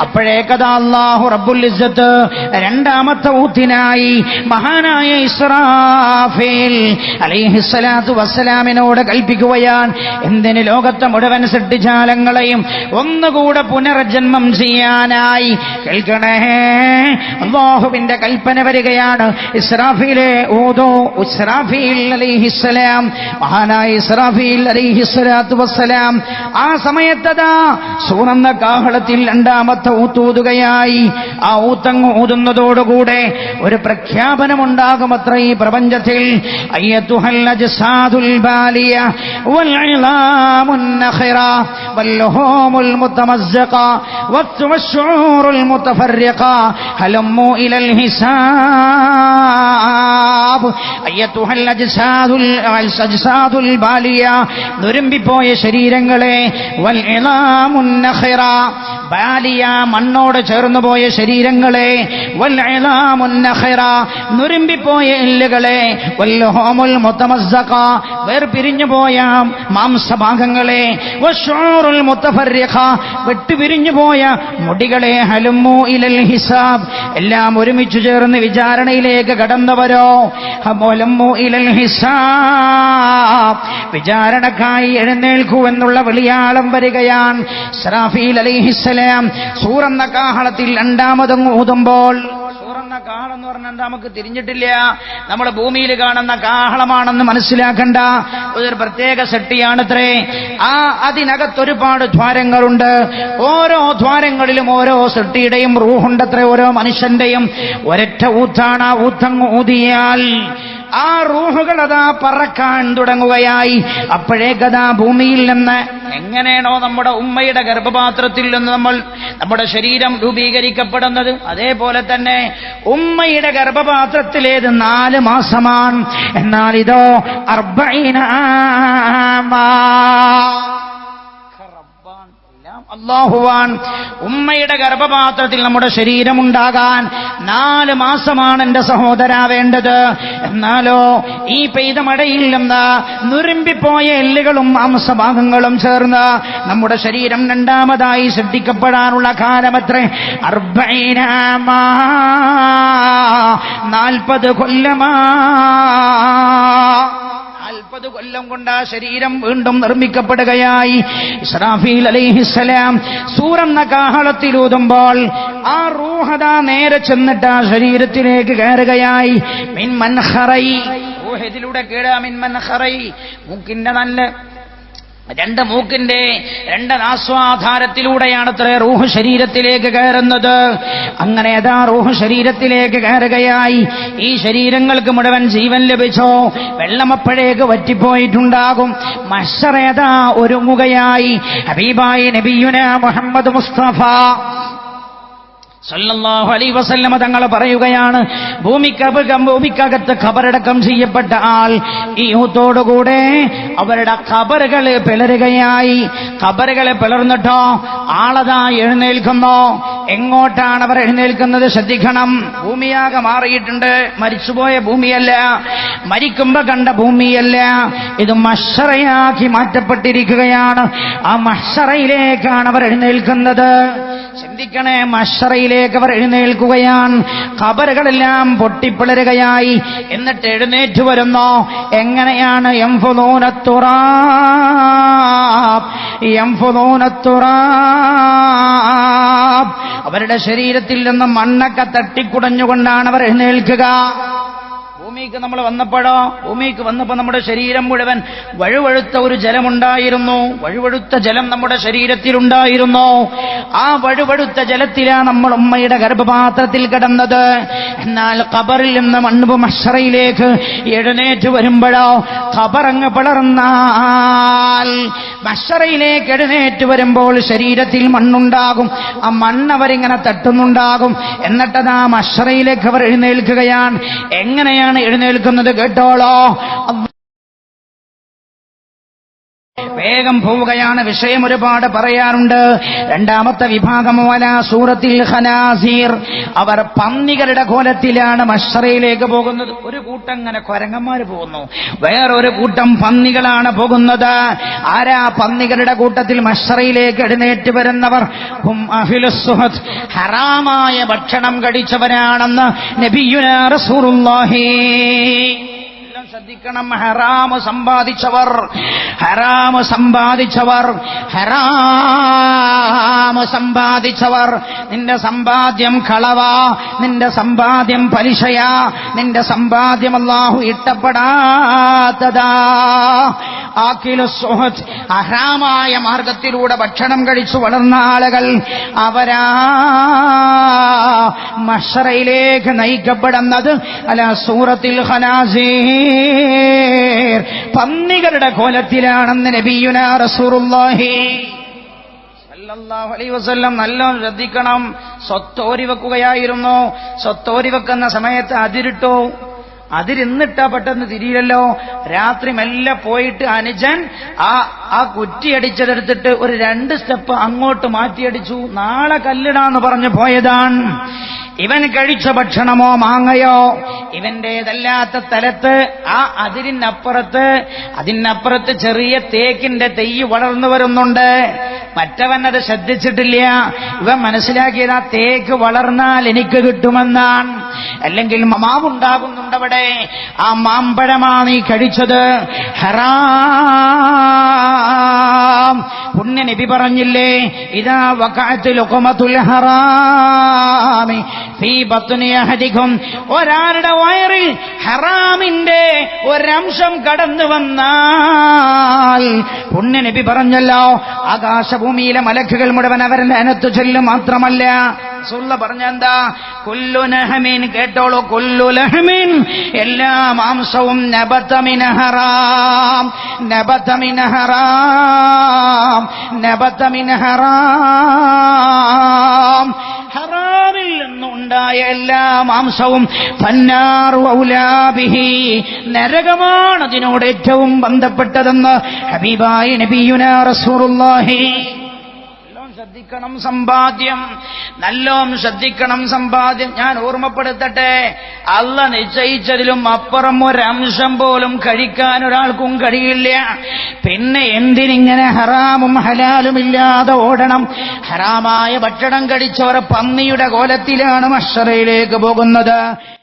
അപ്പോഴേക്കതാ റബ്ബുൽ രണ്ടാമത്തെ ഊത്തിനായി മഹാനായ ഇസ്രാഫേൽ അലൈഹിസ്സലാത്തു വസ്സലാമിനോട് കൽപ്പിക്കുകയാണ്. എന്തിന് ലോകത്തെ മുഴുവൻ സൃഷ്ടിജാലങ്ങളെയും ഒന്നുകൂടെ പുനർജന്മം ചെയ്യാനായി കേൾക്കണേ? അള്ളാഹുവിന്റെ കൽപ്പന വരികയാണ്. ഇസ്രാഫീലെ ഓതോ ഇസ്രാഫീൽ അലൈഹിസ്സലാം മഹാനായ ഇസ്രാഫീൽ അലൈഹിസ്സലാത്തു വസ്സലാം. ആ സമയത്തതാ സൂറന്ന കാഹളത്തിൽ രണ്ടാമത്തെ ഊത്തൂതുകയായി. ആ ഊത്തങ്ങ് ഊതുന്നതോടുകൂടെ ഒരു പ്രഖ്യാപനമുണ്ടാകുമത്ര ഈ പ്രപഞ്ചത്തിൽ. നുരുമ്പിപ്പോയ ശരീരങ്ങളെ വൽ ഇളാമുന്നഹിറ ബാലിയ മണ്ണോട് ചേർന്നു പോയ ശരീരങ്ങളെ നുരുമ്പിപ്പോയ എല്ലുകളെ വല്ലുഹോമുൽ മുത്തമസ്സഖ വേർപിരിഞ്ഞു പോയ മാംസഭാഗങ്ങളെ മുത്തഫർരിഖ വിട്ടുപിരിഞ്ഞു പോയ മുടികളെ ഹലുമു ഇലൽ ഹിസാബ് എല്ലാം ഒരുമിച്ചു ചേർന്ന് വിചാരണയിലേക്ക് കടന്നവരോ? ഹമോലമ്മു ഇലൽ ഹിസാബ് വിചാരണക്കായി എഴുന്നേൽക്കൂ എന്നുള്ള വിളിയാളം വരികയാണ്. സറാഫീൽ അലൈഹിസ്സലാം സൂറന്ന കാഹളത്തിൽ രണ്ടാമതും ഊതുമ്പോൾ സൂറന്ന കാഹളം എന്ന് പറഞ്ഞാൽ നമുക്ക് തിരിഞ്ഞിട്ടില്ല? നമ്മൾ ഭൂമിയിൽ കാണുന്ന കാഹളമാണെന്ന് മനസ്സിലാക്കണ്ട. ഒരു പ്രത്യേക സെട്ടിയാണത്രേ. ആ അതിനകത്ത് ഒരുപാട് ദ്വാരങ്ങളുണ്ട്. ഓരോ ദ്വാരങ്ങളിലും ഓരോ സെട്ടിയുടെയും റൂഹുണ്ടത്രേ ഓരോ മനുഷ്യന്റെയും. ഒരൊറ്റ ഊത്താണ് ആ ഊത്തങ്ങ് ഊതിയാൽ ആ റൂഹുകൾ അതാ പറക്കാൻ തുടങ്ങുകയായി. അപ്പോഴേ കഥാ ഭൂമിയിൽ നിന്ന് എങ്ങനെയാണോ നമ്മുടെ ഉമ്മയുടെ ഗർഭപാത്രത്തിൽ നിന്ന് നമ്മൾ നമ്മുടെ ശരീരം രൂപീകരിക്കപ്പെടുന്നത്. അതേപോലെ തന്നെ ഉമ്മയുടെ ഗർഭപാത്രത്തിലേത് നാല് മാസമാണ്. എന്നാൽ ഇതോ അർബൈന അള്ളാഹുവാൻ ഉമ്മയുടെ ഗർഭപാത്രത്തിൽ നമ്മുടെ ശരീരമുണ്ടാകാൻ നാല് മാസമാണ് എന്റെ സഹോദര വേണ്ടത്. എന്നാലോ ഈ പെയ്ത മടയില്ലെന്ന നുരുമ്പിപ്പോയ എല്ലുകളും മാംസഭാഗങ്ങളും ചേർന്ന് നമ്മുടെ ശരീരം രണ്ടാമതായി ശ്രദ്ധിക്കപ്പെടാനുള്ള കാലമത്രേ അർബൈനാമാ നാൽപ്പത് കൊല്ലമാ. കൊല്ലം കൊണ്ട് ആ ശരീരം വീണ്ടും നിർമ്മിക്കപ്പെടുകയായി. ഇസ്രാഫീൽ അലൈഹിസ്സലാം സൂറന്ന കാഹളത്തിലൂതുമ്പോൾ ആ റൂഹത നേരെ ചെന്നിട്ട് ആ ശരീരത്തിലേക്ക് കയറുകയായി. മിൻ മൻഹറൈ. റൂഹതിലൂടെ കേടാ മിൻ മൻഹറൈ. മൂക്കിന്റെ നല്ല രണ്ട് മൂക്കിന്റെ രണ്ട് നാസ്വാധാരത്തിലൂടെയാണ് അത്ര റൂഹ് ശരീരത്തിലേക്ക് കയറുന്നത്. അങ്ങനെ അതാ റൂഹ് ശരീരത്തിലേക്ക് കയറുകയായി. ഈ ശരീരങ്ങൾക്ക് മുഴുവൻ ജീവൻ ലഭിച്ചോ? വെള്ളമപ്പഴേക്ക് വറ്റിപ്പോയിട്ടുണ്ടാകും. മഷറേതാ ഒരുങ്ങുകയായി. ഹബീബായി നബിയുന മുഹമ്മദ് മുസ്തഫ. സല്ലല്ലാഹു വസല്ലമ തങ്ങൾ പറയുകയാണ് ഭൂമിക്കകം ഭൂമിക്കകത്ത് ഖബറടക്കം ചെയ്യപ്പെട്ട ആൾ ഈ യൂത്തോടുകൂടെ അവരുടെ ഖബറുകളെ പിളരുകയായി. ഖബറുകളെ പിളർന്നിട്ടോ ആളതാ എഴുന്നേൽക്കുന്നു? എങ്ങോട്ടാണ് അവർ എഴുന്നേൽക്കുന്നത്? ശ്രദ്ധിക്കണം. ഭൂമിയാകെ മാറിയിട്ടുണ്ട്. മരിച്ചുപോയ ഭൂമിയല്ല. മരിക്കുമ്പോ കണ്ട ഭൂമിയല്ല. ഇത് മഷറയാക്കി മാറ്റപ്പെട്ടിരിക്കുകയാണ്. ആ മഷറയിലേക്കാണ് അവർ എഴുന്നേൽക്കുന്നത്. ചിന്തിക്കണേ മഷറയിലേക്ക് അവർ എഴുന്നേൽക്കുകയാണ്. ഖബറുകളെല്ലാം പൊട്ടിപ്പിളരുകയായി. എന്നിട്ട് എഴുന്നേറ്റ് വരുന്നു? എങ്ങനെയാണ്? എംഫുദൂനത്തുറാബ് എംഫുദൂനത്തുറാബ് അവരുടെ ശരീരത്തിൽ നിന്ന് മണ്ണൊക്കെ തട്ടിക്കുടഞ്ഞുകൊണ്ടാണ് അവർ എഴുന്നേൽക്കുക. ഭൂമിക്ക് നമ്മൾ വന്നപ്പോഴോ? ഭൂമിക്ക് വന്നപ്പോൾ നമ്മുടെ ശരീരം മുഴുവൻ വഴുവഴുത്ത ഒരു ജലമുണ്ടായിരുന്നു. വഴുവഴുത്ത ജലം നമ്മുടെ ശരീരത്തിലുണ്ടായിരുന്നു. ആ വഴുവഴുത്ത ജലത്തിലാണ് നമ്മൾ ഉമ്മയുടെ ഗർഭപാത്രത്തിൽ കിടന്നത്. എന്നാൽ കബറിൽ നിന്ന് മണ്ണുപ് മഷറയിലേക്ക് എഴുന്നേറ്റ് വരുമ്പോഴോ കബറങ്ങ് പിളർന്നാൽ മഷറയിലേക്ക് എഴുന്നേറ്റ് വരുമ്പോൾ ശരീരത്തിൽ മണ്ണുണ്ടാകും. ആ മണ്ണ് അവരിങ്ങനെ തട്ടുന്നുണ്ടാകും. എന്നിട്ടത് ആ മഷറയിലേക്ക് അവർ എഴുന്നേൽക്കുകയാണ്. എങ്ങനെയാണ് എഴുന്നേൽക്കുന്നത് കേട്ടോളോ. വേഗം പോവുകയാണ്. വിഷയം ഒരുപാട് പറയാറുണ്ട്. രണ്ടാമത്തെ വിഭാഗം വല സൂറത്തിൽ ഹനാസീർ അവർ പന്നികളുടെ കോലത്തിലാണ് മഷറയിലേക്ക് പോകുന്നത്. ഒരു കൂട്ടം അങ്ങനെ കൊരങ്ങന്മാർ പോകുന്നു. വേറൊരു കൂട്ടം പന്നികളാണ് പോകുന്നത്. ആരാ പന്നികളുടെ കൂട്ടത്തിൽ മഷറയിലേക്ക് എഴുന്നേറ്റ് വരുന്നവർ? ഹറാമായ ഭക്ഷണം കഴിച്ചവരാണെന്ന് നബിയുനാ എല്ലാം ശ്രദ്ധിക്കണം ഹറാമ് സമ്പാദിച്ചവർ. ഹറാമ് സമ്പാദിച്ചവർ. ഹറാമ് സമ്പാദിച്ചവർ. നിന്റെ സമ്പാദ്യം കളവാ. നിന്റെ സമ്പാദ്യം പലിശയാ. നിന്റെ സമ്പാദ്യം അള്ളാഹു ഇട്ടപ്പെടാത്തതാ അഹ്റാമായ മാർഗത്തിലൂടെ ഭക്ഷണം കഴിച്ചു വളർന്ന ആളുകൾ അവരാ. മഷറയിലേക്ക് നയിക്കപ്പെടുന്നത് അല്ല സൂറത്തിൽ പന്നികളുടെ കോലത്തിലാണെന്ന് നബിയുനാ റസൂറുല്ലാഹി സല്ലല്ലാഹു അലൈഹി വസല്ലം നല്ലോണം ശ്രദ്ധിക്കണം. സ്വത്തോരി വെക്കുകയായിരുന്നു സ്വത്തോരി വെക്കുന്ന സമയത്ത് അതിരിട്ടു. അതിരിന്നിട്ടാ പെട്ടെന്ന് തിരിയില്ലല്ലോ. രാത്രി മെല്ലെ പോയിട്ട് അനുജൻ ആ ആ കുറ്റിയടിച്ചതെടുത്തിട്ട് ഒരു രണ്ട് സ്റ്റെപ്പ് അങ്ങോട്ട് മാറ്റിയടിച്ചു. നാളെ കല്ലിടാന്ന് പറഞ്ഞു പോയതാണ്. ഇവൻ കഴിച്ച ഭക്ഷണമോ മാങ്ങയോ? ഇവന്റേതല്ലാത്ത സ്ഥലത്ത് ആ അതിരിനപ്പുറത്ത് അതിനപ്പുറത്ത് ചെറിയ തേക്കിന്റെ തെയ്യ് വളർന്നു വരുന്നുണ്ട്. മറ്റവൻ അത് ശ്രദ്ധിച്ചിട്ടില്ല. ഇവൻ മനസ്സിലാക്കിയത് ആ തേക്ക് വളർന്നാൽ എനിക്ക് കിട്ടുമെന്നാണ്. അല്ലെങ്കിൽ മാവുണ്ടാകുന്നുണ്ടവിടെ. ആ മാമ്പഴമാണ് നീ കഴിച്ചത്. ഹറാം പുണ്യ നബി പറഞ്ഞില്ലേ ഇതാ വക്കാത്തിൽ ഹറാമി ഫീ ബത്നി അഹദിക്കും ഒരാളുടെ വയറിൽ ഹറാമിന്റെ ഒരംശം കടന്നു വന്നാൽ പുണ്യ നബി പറഞ്ഞല്ലോ ആകാശഭൂമിയിലെ മലക്കുകൾ മുഴുവൻ അവരുടെ അനത്തു ചൊല്ലും മാത്രമല്ല. സുള്ള പറഞ്ഞെന്താ? കൊല്ലുനഹമീൻ കേട്ടോളൂ കൊല്ലുലഹമീൻ എല്ലാ മാംസവും നബത്തമിനഹറാം നബത്തമിനഹറാം നബത്തമിനഹറാം ഹറാമിൽ നിന്നുണ്ടായ എല്ലാ മാംസവും പന്നാറു നരകമാണതിനോട് നരകമാണ് അതിനോട് ഏറ്റവും ബന്ധപ്പെട്ടതെന്ന് ഹബീബായി നബിയുന റസൂറുല്ലാഹി ശ്രദ്ധിക്കണം സമ്പാദ്യം. നല്ലോം ശ്രദ്ധിക്കണം സമ്പാദ്യം. ഞാൻ ഓർമ്മപ്പെടുത്തട്ടെ അല്ല നിശ്ചയിച്ചതിലും അപ്പുറം ഒരംശം പോലും കഴിക്കാൻ ഒരാൾക്കും കഴിയില്ല. പിന്നെ എന്തിനിങ്ങനെ ഹറാമും ഹലാലും ഇല്ലാതെ ഓടണം? ഹറാമായ ഭക്ഷണം കഴിച്ചവർ പന്നിയുടെ കോലത്തിലാണ് മഷറയിലേക്ക് പോകുന്നത്.